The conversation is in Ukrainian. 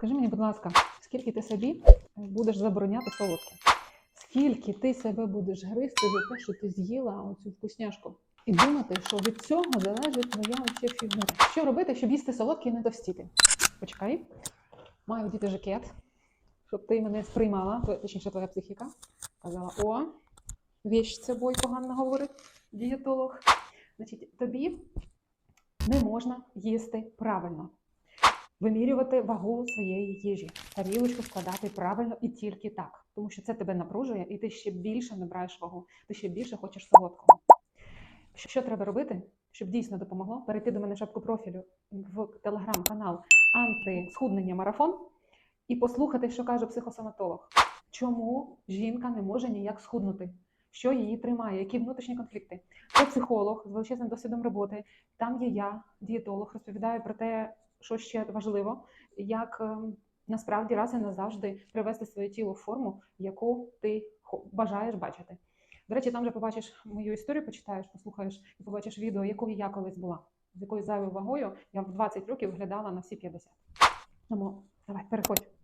Скажи мені, будь ласка, скільки ти собі будеш забороняти солодке? Скільки ти себе будеш гризти за те, що ти з'їла оцю вкусняшку? І думати, що від цього залежить твоя вообще фігура. Що робити, щоб їсти солодке і не товстіти? Почекай, маю одіти жакет, щоб ти мене сприймала, точніше, твоя психіка. Казала, о, віч це бой погано говорить дієтолог. Значить, тобі не можна їсти правильно. Вимірювати вагу своєї їжі, тарілочку складати правильно і тільки так, тому що це тебе напружує, і ти ще більше набираєш вагу, ти ще більше хочеш солодкого. Що, треба робити, щоб дійсно допомогло? Перейти до мене шапку профілю в телеграм-канал антисхуднення марафон і послухати, що каже психосоматолог. Чому жінка не може ніяк схуднути? Що її тримає, які внутрішні конфлікти? Це психолог з величезним досвідом роботи. Там є я, дієтолог, розповідаю про те, що ще важливо, як ем, насправді раз і назавжди привести своє тіло в форму, яку ти бажаєш бачити. До речі, там же побачиш мою історію, почитаєш, послухаєш і побачиш відео, якою я колись була, з якою зайвою вагою я в 20 років виглядала на всі 50. Тому давай, переходь.